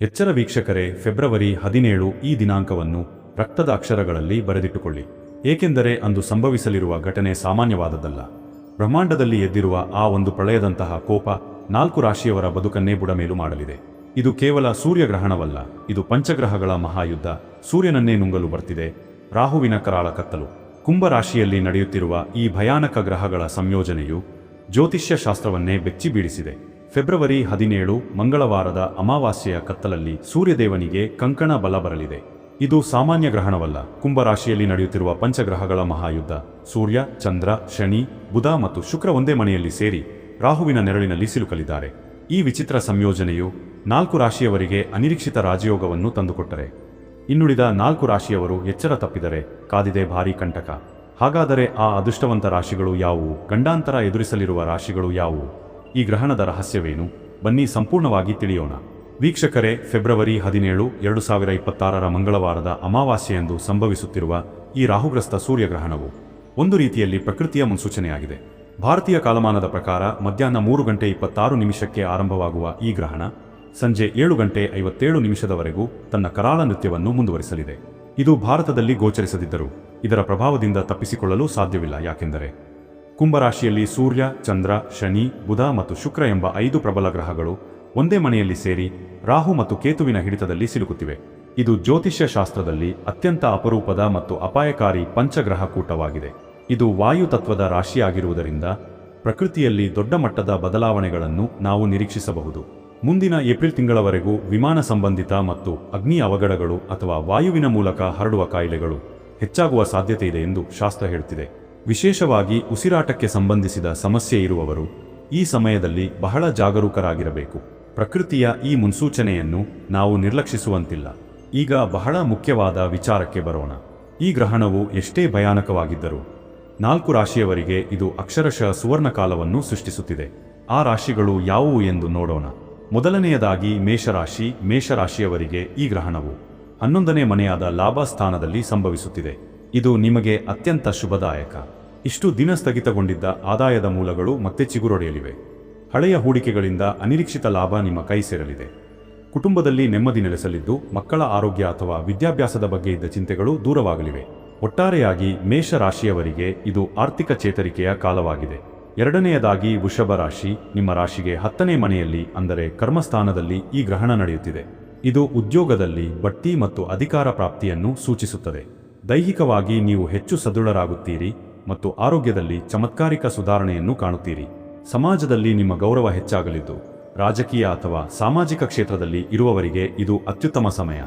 ಎಚ್ಚರ ವೀಕ್ಷಕರೇ, ಫೆಬ್ರವರಿ ಹದಿನೇಳು ಈ ದಿನಾಂಕವನ್ನು ರಕ್ತದ ಅಕ್ಷರಗಳಲ್ಲಿ ಬರೆದಿಟ್ಟುಕೊಳ್ಳಿ. ಏಕೆಂದರೆ ಅಂದು ಸಂಭವಿಸಲಿರುವ ಘಟನೆ ಸಾಮಾನ್ಯವಾದದ್ದಲ್ಲ. ಬ್ರಹ್ಮಾಂಡದಲ್ಲಿ ಎದ್ದಿರುವ ಆ ಒಂದು ಪ್ರಳಯದಂತಹ ಕೋಪ ನಾಲ್ಕು ರಾಶಿಯವರ ಬದುಕನ್ನೇ ಬುಡಮೇಲು ಮಾಡಲಿದೆ. ಇದು ಕೇವಲ ಸೂರ್ಯಗ್ರಹಣವಲ್ಲ, ಇದು ಪಂಚಗ್ರಹಗಳ ಮಹಾಯುದ್ಧ. ಸೂರ್ಯನನ್ನೇ ನುಂಗಲು ಬರ್ತಿದೆ, ರಾಹುವಿನ ಕರಾಳ ಕತ್ತಲು. ಕುಂಭರಾಶಿಯಲ್ಲಿ ನಡೆಯುತ್ತಿರುವ ಈ ಭಯಾನಕ ಗ್ರಹಗಳ ಸಂಯೋಜನೆಯು ಜ್ಯೋತಿಷ್ಯ ಶಾಸ್ತ್ರವನ್ನೇ ಬೆಚ್ಚಿ ಬೀಳಿಸಿದೆ ಫೆಬ್ರವರಿ ಹದಿನೇಳು, ಮಂಗಳವಾರದ ಅಮಾವಾಸ್ಯೆಯ ಕತ್ತಲಲ್ಲಿ ಸೂರ್ಯದೇವನಿಗೆ ಕಂಕಣ ಬಲ ಬರಲಿದೆ. ಇದು ಸಾಮಾನ್ಯ ಗ್ರಹಣವಲ್ಲ. ಕುಂಭರಾಶಿಯಲ್ಲಿ ನಡೆಯುತ್ತಿರುವ ಪಂಚಗ್ರಹಗಳ ಮಹಾಯುದ್ಧ. ಸೂರ್ಯ, ಚಂದ್ರ, ಶನಿ, ಬುಧ ಮತ್ತು ಶುಕ್ರ ಒಂದೇ ಮನೆಯಲ್ಲಿ ಸೇರಿ ರಾಹುವಿನ ನೆರಳಿನಲ್ಲಿ ಸಿಲುಕಲಿದ್ದಾರೆ. ಈ ವಿಚಿತ್ರ ಸಂಯೋಜನೆಯು ನಾಲ್ಕು ರಾಶಿಯವರಿಗೆ ಅನಿರೀಕ್ಷಿತ ರಾಜಯೋಗವನ್ನು ತಂದುಕೊಟ್ಟರೆ. ಇನ್ನುಳಿದ ನಾಲ್ಕು ರಾಶಿಯವರು ಎಚ್ಚರ ತಪ್ಪಿದರೆ ಕಾದಿದೆ ಭಾರೀ ಕಂಟಕ. ಹಾಗಾದರೆ ಆ ಅದೃಷ್ಟವಂತ ರಾಶಿಗಳು ಯಾವುವು? ಗಂಡಾಂತರ ಎದುರಿಸಲಿರುವ ರಾಶಿಗಳು ಯಾವುವು? ಈ ಗ್ರಹಣದ ರಹಸ್ಯವೇನು? ಬನ್ನಿ ಸಂಪೂರ್ಣವಾಗಿ ತಿಳಿಯೋಣ. ವೀಕ್ಷಕರೇ, ಫೆಬ್ರವರಿ ಹದಿನೇಳು, ಎರಡು ಸಾವಿರ ಇಪ್ಪತ್ತಾರರ ಮಂಗಳವಾರದ ಅಮಾವಾಸ್ಯೆಯಂದು ಸಂಭವಿಸುತ್ತಿರುವ ಈ ರಾಹುಗ್ರಸ್ತ ಸೂರ್ಯಗ್ರಹಣವು ಒಂದು ರೀತಿಯಲ್ಲಿ ಪ್ರಕೃತಿಯ ಮುನ್ಸೂಚನೆಯಾಗಿದೆ. ಭಾರತೀಯ ಕಾಲಮಾನದ ಪ್ರಕಾರ ಮಧ್ಯಾಹ್ನ ಮೂರು ಗಂಟೆ ಇಪ್ಪತ್ತಾರು ನಿಮಿಷಕ್ಕೆ ಆರಂಭವಾಗುವ ಈ ಗ್ರಹಣ ಸಂಜೆ ಏಳು ಗಂಟೆ ಐವತ್ತೇಳು ನಿಮಿಷದವರೆಗೂ ತನ್ನ ಕರಾಳ ನೃತ್ಯವನ್ನು ಮುಂದುವರಿಸಲಿದೆ. ಇದು ಭಾರತದಲ್ಲಿ ಗೋಚರಿಸದಿದ್ದರೂ ಇದರ ಪ್ರಭಾವದಿಂದ ತಪ್ಪಿಸಿಕೊಳ್ಳಲು ಸಾಧ್ಯವಿಲ್ಲ. ಯಾಕೆಂದರೆ ಕುಂಭರಾಶಿಯಲ್ಲಿ ಸೂರ್ಯ, ಚಂದ್ರ, ಶನಿ, ಬುಧ ಮತ್ತು ಶುಕ್ರ ಎಂಬ ಐದು ಪ್ರಬಲ ಗ್ರಹಗಳು ಒಂದೇ ಮನೆಯಲ್ಲಿ ಸೇರಿ ರಾಹು ಮತ್ತು ಕೇತುವಿನ ಹಿಡಿತದಲ್ಲಿ ಸಿಲುಕುತ್ತಿವೆ. ಇದು ಜ್ಯೋತಿಷ್ಯ ಶಾಸ್ತ್ರದಲ್ಲಿ ಅತ್ಯಂತ ಅಪರೂಪದ ಮತ್ತು ಅಪಾಯಕಾರಿ ಪಂಚಗ್ರಹ ಕೂಟವಾಗಿದೆ ಇದು ವಾಯು ತತ್ವದ ರಾಶಿಯಾಗಿರುವುದರಿಂದ ಪ್ರಕೃತಿಯಲ್ಲಿ ದೊಡ್ಡ ಮಟ್ಟದ ಬದಲಾವಣೆಗಳನ್ನು ನಾವು ನಿರೀಕ್ಷಿಸಬಹುದು. ಮುಂದಿನ ಏಪ್ರಿಲ್ ತಿಂಗಳವರೆಗೂ ವಿಮಾನ ಸಂಬಂಧಿತ ಮತ್ತು ಅಗ್ನಿ ಅವಘಡಗಳು ಅಥವಾ ವಾಯುವಿನ ಮೂಲಕ ಹರಡುವ ಕಾಯಿಲೆಗಳು ಹೆಚ್ಚಾಗುವ ಸಾಧ್ಯತೆ ಇದೆ ಎಂದು ಶಾಸ್ತ್ರ ಹೇಳುತ್ತಿದೆ. ವಿಶೇಷವಾಗಿ ಉಸಿರಾಟಕ್ಕೆ ಸಂಬಂಧಿಸಿದ ಸಮಸ್ಯೆ ಇರುವವರು ಈ ಸಮಯದಲ್ಲಿ ಬಹಳ ಜಾಗರೂಕರಾಗಿರಬೇಕು. ಪ್ರಕೃತಿಯ ಈ ಮುನ್ಸೂಚನೆಯನ್ನು ನಾವು ನಿರ್ಲಕ್ಷಿಸುವಂತಿಲ್ಲ. ಈಗ ಬಹಳ ಮುಖ್ಯವಾದ ವಿಚಾರಕ್ಕೆ ಬರೋಣ. ಈ ಗ್ರಹಣವು ಎಷ್ಟೇ ಭಯಾನಕವಾಗಿದ್ದರೂ ನಾಲ್ಕು ರಾಶಿಯವರಿಗೆ ಇದು ಅಕ್ಷರಶಃ ಸುವರ್ಣ ಕಾಲವನ್ನು ಸೃಷ್ಟಿಸುತ್ತಿದೆ. ಆ ರಾಶಿಗಳು ಯಾವುವು ಎಂದು ನೋಡೋಣ. ಮೊದಲನೆಯದಾಗಿ ಮೇಷರಾಶಿ, ಮೇಷರಾಶಿಯವರಿಗೆ ಈ ಗ್ರಹಣವು ಹನ್ನೊಂದನೇ ಮನೆಯಾದ ಲಾಭ ಸ್ಥಾನದಲ್ಲಿ ಸಂಭವಿಸುತ್ತಿದೆ. ಇದು ನಿಮಗೆ ಅತ್ಯಂತ ಶುಭದಾಯಕ. ಇಷ್ಟು ದಿನ ಸ್ಥಗಿತಗೊಂಡಿದ್ದ ಆದಾಯದ ಮೂಲಗಳು ಮತ್ತೆ ಚಿಗುರೊಡೆಯಲಿವೆ. ಹಳೆಯ ಹೂಡಿಕೆಗಳಿಂದ ಅನಿರೀಕ್ಷಿತ ಲಾಭ ನಿಮ್ಮ ಕೈ ಸೇರಲಿದೆ. ಕುಟುಂಬದಲ್ಲಿ ನೆಮ್ಮದಿ ನೆಲೆಸಲಿದ್ದು, ಮಕ್ಕಳ ಆರೋಗ್ಯ ಅಥವಾ ವಿದ್ಯಾಭ್ಯಾಸದ ಬಗ್ಗೆ ಇದ್ದ ಚಿಂತೆಗಳು ದೂರವಾಗಲಿವೆ. ಒಟ್ಟಾರೆಯಾಗಿ ಮೇಷ ರಾಶಿಯವರಿಗೆ ಇದು ಆರ್ಥಿಕ ಚೇತರಿಕೆಯ ಕಾಲವಾಗಿದೆ. ಎರಡನೆಯದಾಗಿ ವೃಷಭ ರಾಶಿ, ನಿಮ್ಮ ರಾಶಿಗೆ ಹತ್ತನೇ ಮನೆಯಲ್ಲಿ, ಅಂದರೆ ಕರ್ಮಸ್ಥಾನದಲ್ಲಿ ಈ ಗ್ರಹಣ ನಡೆಯುತ್ತಿದೆ. ಇದು ಉದ್ಯೋಗದಲ್ಲಿ ಬಡ್ತಿ ಮತ್ತು ಅಧಿಕಾರ ಪ್ರಾಪ್ತಿಯನ್ನು ಸೂಚಿಸುತ್ತದೆ. ದೈಹಿಕವಾಗಿ ನೀವು ಹೆಚ್ಚು ಸದೃಢರಾಗುತ್ತೀರಿ ಮತ್ತು ಆರೋಗ್ಯದಲ್ಲಿ ಚಮತ್ಕಾರಿಕ ಸುಧಾರಣೆಯನ್ನು ಕಾಣುತ್ತೀರಿ. ಸಮಾಜದಲ್ಲಿ ನಿಮ್ಮ ಗೌರವ ಹೆಚ್ಚಾಗಲಿದ್ದು, ರಾಜಕೀಯ ಅಥವಾ ಸಾಮಾಜಿಕ ಕ್ಷೇತ್ರದಲ್ಲಿ ಇರುವವರಿಗೆ ಇದು ಅತ್ಯುತ್ತಮ ಸಮಯ.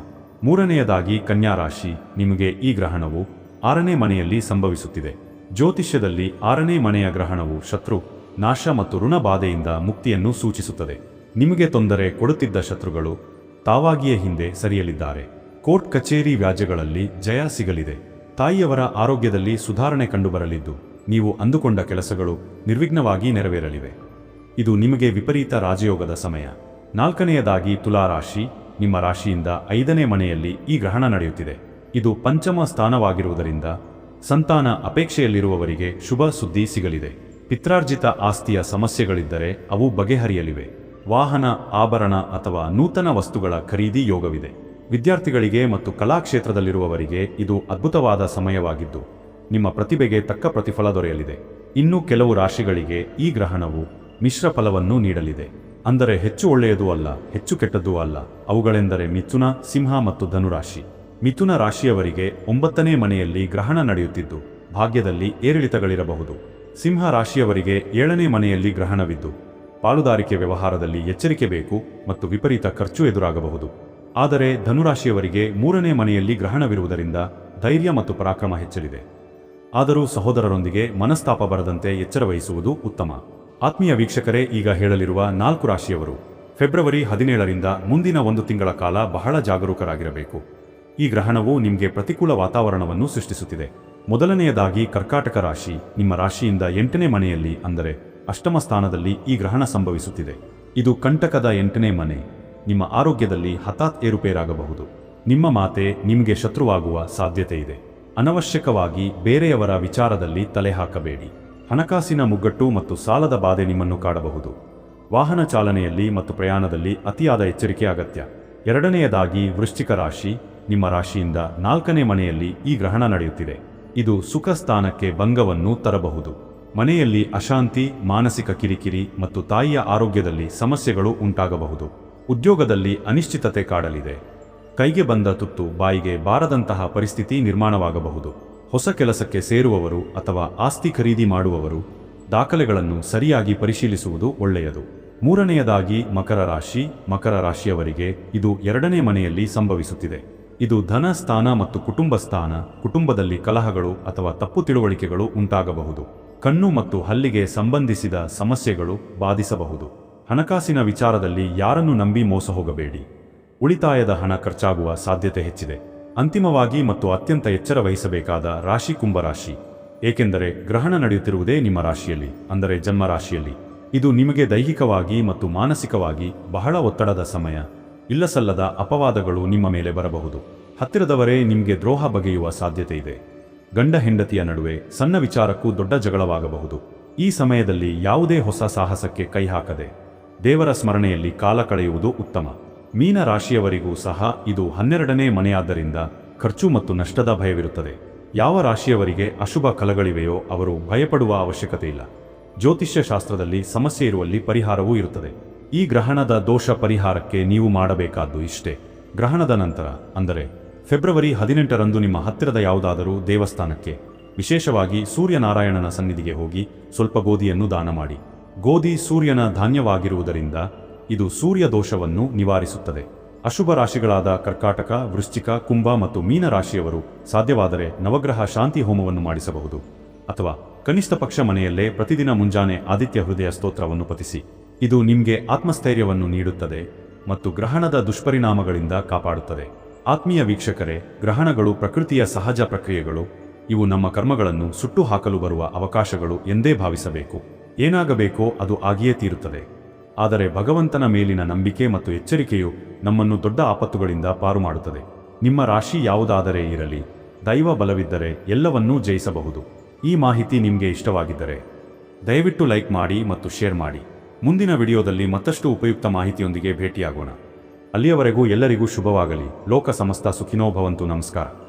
ಮೂರನೆಯದಾಗಿ ಕನ್ಯಾ ರಾಶಿ, ನಿಮಗೆ ಈ ಗ್ರಹಣವು ಆರನೇ ಮನೆಯಲ್ಲಿ ಸಂಭವಿಸುತ್ತಿದೆ. ಜ್ಯೋತಿಷ್ಯದಲ್ಲಿ ಆರನೇ ಮನೆಯ ಗ್ರಹಣವು ಶತ್ರು, ನಾಶ ಮತ್ತು ಋಣಬಾಧೆಯಿಂದ ಮುಕ್ತಿಯನ್ನು ಸೂಚಿಸುತ್ತದೆ. ನಿಮಗೆ ತೊಂದರೆ ಕೊಡುತ್ತಿದ್ದ ಶತ್ರುಗಳು ತಾವಾಗಿಯೇ ಹಿಂದೆ ಸರಿಯಲಿದ್ದಾರೆ. ಕೋರ್ಟ್ ಕಚೇರಿ ವ್ಯಾಜ್ಯಗಳಲ್ಲಿ ಜಯ ಸಿಗಲಿದೆ. ತಾಯಿಯವರ ಆರೋಗ್ಯದಲ್ಲಿ ಸುಧಾರಣೆ ಕಂಡುಬರಲಿದ್ದು, ನೀವು ಅಂದುಕೊಂಡ ಕೆಲಸಗಳು ನಿರ್ವಿಘ್ನವಾಗಿ ನೆರವೇರಲಿವೆ. ಇದು ನಿಮಗೆ ವಿಪರೀತ ರಾಜಯೋಗದ ಸಮಯ. ನಾಲ್ಕನೆಯದಾಗಿ ತುಲಾರಾಶಿ ನಿಮ್ಮ ರಾಶಿಯಿಂದ ಐದನೇ ಮನೆಯಲ್ಲಿ ಈ ಗ್ರಹಣ ನಡೆಯುತ್ತಿದೆ. ಇದು ಪಂಚಮ ಸ್ಥಾನವಾಗಿರುವುದರಿಂದ ಸಂತಾನ ಅಪೇಕ್ಷೆಯಲ್ಲಿರುವವರಿಗೆ ಶುಭ ಸುದ್ದಿ ಸಿಗಲಿದೆ. ಪಿತ್ರಾರ್ಜಿತ ಆಸ್ತಿಯ ಸಮಸ್ಯೆಗಳಿದ್ದರೆ ಅವು ಬಗೆಹರಿಯಲಿವೆ. ವಾಹನ, ಆಭರಣ ಅಥವಾ ನೂತನ ವಸ್ತುಗಳ ಖರೀದಿ ಯೋಗವಿದೆ. ವಿದ್ಯಾರ್ಥಿಗಳಿಗೆ ಮತ್ತು ಕಲಾಕ್ಷೇತ್ರದಲ್ಲಿರುವವರಿಗೆ ಇದು ಅದ್ಭುತವಾದ ಸಮಯವಾಗಿದ್ದು, ನಿಮ್ಮ ಪ್ರತಿಭೆಗೆ ತಕ್ಕ ಪ್ರತಿಫಲ ದೊರೆಯಲಿದೆ. ಇನ್ನು ಕೆಲವು ರಾಶಿಗಳಿಗೆ ಈ ಗ್ರಹಣವು ಮಿಶ್ರ ಫಲವನ್ನು ನೀಡಲಿದೆ. ಅಂದರೆ ಹೆಚ್ಚು ಒಳ್ಳೆಯದೂ ಅಲ್ಲ, ಹೆಚ್ಚು ಕೆಟ್ಟದ್ದೂ ಅಲ್ಲ. ಅವುಗಳೆಂದರೆ ಮಿಥುನ, ಸಿಂಹ ಮತ್ತು ಧನುರಾಶಿ. ಮಿಥುನ ರಾಶಿಯವರಿಗೆ ಒಂಬತ್ತನೇ ಮನೆಯಲ್ಲಿ ಗ್ರಹಣ ನಡೆಯುತ್ತಿದ್ದು, ಭಾಗ್ಯದಲ್ಲಿ ಏರಿಳಿತಗಳಿರಬಹುದು. ಸಿಂಹ ರಾಶಿಯವರಿಗೆ ಏಳನೇ ಮನೆಯಲ್ಲಿ ಗ್ರಹಣವಿದ್ದು, ಪಾಲುದಾರಿಕೆ ವ್ಯವಹಾರದಲ್ಲಿ ಎಚ್ಚರಿಕೆ ಬೇಕು ಮತ್ತು ವಿಪರೀತ ಖರ್ಚು ಎದುರಾಗಬಹುದು. ಆದರೆ ಧನುರಾಶಿಯವರಿಗೆ ಮೂರನೇ ಮನೆಯಲ್ಲಿ ಗ್ರಹಣವಿರುವುದರಿಂದ ಧೈರ್ಯ ಮತ್ತು ಪರಾಕ್ರಮ ಹೆಚ್ಚಲಿದೆ. ಆದರೂ ಸಹೋದರರೊಂದಿಗೆ ಮನಸ್ತಾಪ ಬರದಂತೆ ಎಚ್ಚರ ವಹಿಸುವುದು ಉತ್ತಮ. ಆತ್ಮೀಯ ವೀಕ್ಷಕರೇ, ಈಗ ಹೇಳಲಿರುವ ನಾಲ್ಕು ರಾಶಿಯವರು ಫೆಬ್ರವರಿ ಹದಿನೇಳರಿಂದ ಮುಂದಿನ ಒಂದು ತಿಂಗಳ ಕಾಲ ಬಹಳ ಜಾಗರೂಕರಾಗಿರಬೇಕು. ಈ ಗ್ರಹಣವು ನಿಮಗೆ ಪ್ರತಿಕೂಲ ವಾತಾವರಣವನ್ನು ಸೃಷ್ಟಿಸುತ್ತಿದೆ. ಮೊದಲನೆಯದಾಗಿ ಕರ್ಕಾಟಕ ರಾಶಿ, ನಿಮ್ಮ ರಾಶಿಯಿಂದ ಎಂಟನೇ ಮನೆಯಲ್ಲಿ ಅಂದರೆ ಅಷ್ಟಮ ಸ್ಥಾನದಲ್ಲಿ ಈ ಗ್ರಹಣ ಸಂಭವಿಸುತ್ತಿದೆ. ಇದು ಕಂಟಕದ ಎಂಟನೇ ಮನೆ. ನಿಮ್ಮ ಆರೋಗ್ಯದಲ್ಲಿ ಹಠಾತ್ ಏರುಪೇರಾಗಬಹುದು. ನಿಮ್ಮ ಮಾತೆ ನಿಮಗೆ ಶತ್ರುವಾಗುವ ಸಾಧ್ಯತೆ ಇದೆ ಅನವಶ್ಯಕವಾಗಿ ಬೇರೆಯವರ ವಿಚಾರದಲ್ಲಿ ತಲೆ ಹಾಕಬೇಡಿ ಹಣಕಾಸಿನ ಮುಗ್ಗಟ್ಟು ಮತ್ತು ಸಾಲದ ಬಾಧೆ ನಿಮ್ಮನ್ನು ಕಾಡಬಹುದು. ವಾಹನ ಚಾಲನೆಯಲ್ಲಿ ಮತ್ತು ಪ್ರಯಾಣದಲ್ಲಿ ಅತಿಯಾದ ಎಚ್ಚರಿಕೆ ಅಗತ್ಯ. ಎರಡನೆಯದಾಗಿ ವೃಶ್ಚಿಕ ರಾಶಿ, ನಿಮ್ಮ ರಾಶಿಯಿಂದ ನಾಲ್ಕನೇ ಮನೆಯಲ್ಲಿ ಈ ಗ್ರಹಣ ನಡೆಯುತ್ತಿದೆ. ಇದು ಸುಖ ಸ್ಥಾನಕ್ಕೆ ಭಂಗವನ್ನು ತರಬಹುದು. ಮನೆಯಲ್ಲಿ ಅಶಾಂತಿ, ಮಾನಸಿಕ ಕಿರಿಕಿರಿ ಮತ್ತು ತಾಯಿಯ ಆರೋಗ್ಯದಲ್ಲಿ ಸಮಸ್ಯೆಗಳು ಉಂಟಾಗಬಹುದು. ಉದ್ಯೋಗದಲ್ಲಿ ಅನಿಶ್ಚಿತತೆ ಕಾಡಲಿದೆ. ಕೈಗೆ ಬಂದ ತುತ್ತು ಬಾಯಿಗೆ ಬಾರದಂತಹ ಪರಿಸ್ಥಿತಿ ನಿರ್ಮಾಣವಾಗಬಹುದು. ಹೊಸ ಕೆಲಸಕ್ಕೆ ಸೇರುವವರು ಅಥವಾ ಆಸ್ತಿ ಖರೀದಿ ಮಾಡುವವರು ದಾಖಲೆಗಳನ್ನು ಸರಿಯಾಗಿ ಪರಿಶೀಲಿಸುವುದು ಒಳ್ಳೆಯದು. ಮೂರನೆಯದಾಗಿ ಮಕರ ರಾಶಿ. ಮಕರ ರಾಶಿಯವರಿಗೆ ಇದು ಎರಡನೇ ಮನೆಯಲ್ಲಿ ಸಂಭವಿಸುತ್ತಿದೆ. ಇದು ಧನ ಸ್ಥಾನ ಮತ್ತು ಕುಟುಂಬ ಸ್ಥಾನ, ಕುಟುಂಬದಲ್ಲಿ ಕಲಹಗಳು ಅಥವಾ ತಪ್ಪು ತಿಳುವಳಿಕೆಗಳು ಉಂಟಾಗಬಹುದು. ಕಣ್ಣು ಮತ್ತು ಹಲ್ಲಿಗೆ ಸಂಬಂಧಿಸಿದ ಸಮಸ್ಯೆಗಳು ಬಾಧಿಸಬಹುದು. ಹಣಕಾಸಿನ ವಿಚಾರದಲ್ಲಿ ಯಾರನ್ನು ನಂಬಿ ಮೋಸ ಹೋಗಬೇಡಿ. ಉಳಿತಾಯದ ಹಣ ಖರ್ಚಾಗುವ ಸಾಧ್ಯತೆ ಹೆಚ್ಚಿದೆ. ಅಂತಿಮವಾಗಿ ಮತ್ತು ಅತ್ಯಂತ ಎಚ್ಚರ ವಹಿಸಬೇಕಾದ ರಾಶಿ ಕುಂಭರಾಶಿ ಏಕೆಂದರೆ ಗ್ರಹಣ ನಡೆಯುತ್ತಿರುವುದೇ ನಿಮ್ಮ ರಾಶಿಯಲ್ಲಿ, ಅಂದರೆ ಜನ್ಮ ರಾಶಿಯಲ್ಲಿ ಇದು ನಿಮಗೆ ದೈಹಿಕವಾಗಿ ಮತ್ತು ಮಾನಸಿಕವಾಗಿ ಬಹಳ ಒತ್ತಡದ ಸಮಯ. ಇಲ್ಲಸಲ್ಲದ ಅಪವಾದಗಳು ನಿಮ್ಮ ಮೇಲೆ ಬರಬಹುದು. ಹತ್ತಿರದವರೇ ನಿಮಗೆ ದ್ರೋಹ ಬಗೆಯುವ ಸಾಧ್ಯತೆ ಇದೆ. ಗಂಡ ಹೆಂಡತಿಯ ನಡುವೆ ಸಣ್ಣ ವಿಚಾರಕ್ಕೂ ದೊಡ್ಡ ಜಗಳವಾಗಬಹುದು. ಈ ಸಮಯದಲ್ಲಿ ಯಾವುದೇ ಹೊಸ ಸಾಹಸಕ್ಕೆ ಕೈ ಹಾಕದೆ. ದೇವರ ಸ್ಮರಣೆಯಲ್ಲಿ ಕಾಲ ಕಳೆಯುವುದು ಉತ್ತಮ. ಮೀನ ರಾಶಿಯವರಿಗೂ ಸಹ ಇದು ಹನ್ನೆರಡನೇ ಮನೆಯಾದ್ದರಿಂದ ಖರ್ಚು ಮತ್ತು ನಷ್ಟದ ಭಯವಿರುತ್ತದೆ. ಯಾವ ರಾಶಿಯವರಿಗೆ ಅಶುಭ ಕಲಗಳಿವೆಯೋ ಅವರು ಭಯಪಡುವ ಅವಶ್ಯಕತೆ ಇಲ್ಲ. ಜ್ಯೋತಿಷ್ಯ ಶಾಸ್ತ್ರದಲ್ಲಿ ಸಮಸ್ಯೆ ಇರುವಲ್ಲಿ ಪರಿಹಾರವೂ ಇರುತ್ತದೆ. ಈ ಗ್ರಹಣದ ದೋಷ ಪರಿಹಾರಕ್ಕೆ ನೀವು ಮಾಡಬೇಕಾದ್ದು ಇಷ್ಟೇ. ಗ್ರಹಣದ ನಂತರ, ಅಂದರೆ ಫೆಬ್ರವರಿ ಹದಿನೆಂಟರಂದು ನಿಮ್ಮ ಹತ್ತಿರದ ಯಾವುದಾದರೂ ದೇವಸ್ಥಾನಕ್ಕೆ, ವಿಶೇಷವಾಗಿ ಸೂರ್ಯನಾರಾಯಣನ ಸನ್ನಿಧಿಗೆ ಹೋಗಿ ಸ್ವಲ್ಪ ಗೋಧಿಯನ್ನು ದಾನ ಮಾಡಿ. ಗೋಧಿ ಸೂರ್ಯನ ಧಾನ್ಯವಾಗಿರುವುದರಿಂದ ಇದು ಸೂರ್ಯ ದೋಷವನ್ನು ನಿವಾರಿಸುತ್ತದೆ. ಅಶುಭ ರಾಶಿಗಳಾದ ಕರ್ಕಾಟಕ, ವೃಶ್ಚಿಕ, ಕುಂಭ ಮತ್ತು ಮೀನ ರಾಶಿಯವರು ಸಾಧ್ಯವಾದರೆ ನವಗ್ರಹ ಶಾಂತಿ ಹೋಮವನ್ನು ಮಾಡಿಸಬಹುದು. ಅಥವಾ ಕನಿಷ್ಠ ಪಕ್ಷ ಮನೆಯಲ್ಲೇ ಪ್ರತಿದಿನ ಮುಂಜಾನೆ ಆದಿತ್ಯ ಹೃದಯ ಸ್ತೋತ್ರವನ್ನು ಪತಿಸಿ ಇದು ನಿಮಗೆ ಆತ್ಮಸ್ಥೈರ್ಯವನ್ನು ನೀಡುತ್ತದೆ ಮತ್ತು ಗ್ರಹಣದ ದುಷ್ಪರಿಣಾಮಗಳಿಂದ ಕಾಪಾಡುತ್ತದೆ. ಆತ್ಮೀಯ ವೀಕ್ಷಕರೇ, ಗ್ರಹಣಗಳು ಪ್ರಕೃತಿಯ ಸಹಜ ಪ್ರಕ್ರಿಯೆಗಳು. ಇವು ನಮ್ಮ ಕರ್ಮಗಳನ್ನು ಸುಟ್ಟು ಹಾಕಲು ಬರುವ ಅವಕಾಶಗಳು ಎಂದೇ ಭಾವಿಸಬೇಕು. ಏನಾಗಬೇಕೋ ಅದು ಆಗಿಯೇ ತೀರುತ್ತದೆ. ಆದರೆ ಭಗವಂತನ ಮೇಲಿನ ನಂಬಿಕೆ ಮತ್ತು ಎಚ್ಚರಿಕೆಯು ನಮ್ಮನ್ನು ದೊಡ್ಡ ಆಪತ್ತುಗಳಿಂದ ಪಾರು ಮಾಡುತ್ತದೆ ನಿಮ್ಮ ರಾಶಿ ಯಾವುದಾದರೆ ಇರಲಿ, ದೈವ ಬಲವಿದ್ದರೆ ಎಲ್ಲವನ್ನೂ ಜಯಿಸಬಹುದು. ಈ ಮಾಹಿತಿ ನಿಮಗೆ ಇಷ್ಟವಾಗಿದ್ದರೆ ದಯವಿಟ್ಟು ಲೈಕ್ ಮಾಡಿ ಮತ್ತು ಶೇರ್ ಮಾಡಿ. ಮುಂದಿನ ವಿಡಿಯೋದಲ್ಲಿ ಮತ್ತಷ್ಟು ಉಪಯುಕ್ತ ಮಾಹಿತಿಯೊಂದಿಗೆ ಭೇಟಿಯಾಗೋಣ. ಅಲ್ಲಿಯವರೆಗೂ ಎಲ್ಲರಿಗೂ ಶುಭವಾಗಲಿ. ಲೋಕ ಸಮಸ್ತ ಸುಖಿನೋಭವಂತು ನಮಸ್ಕಾರ.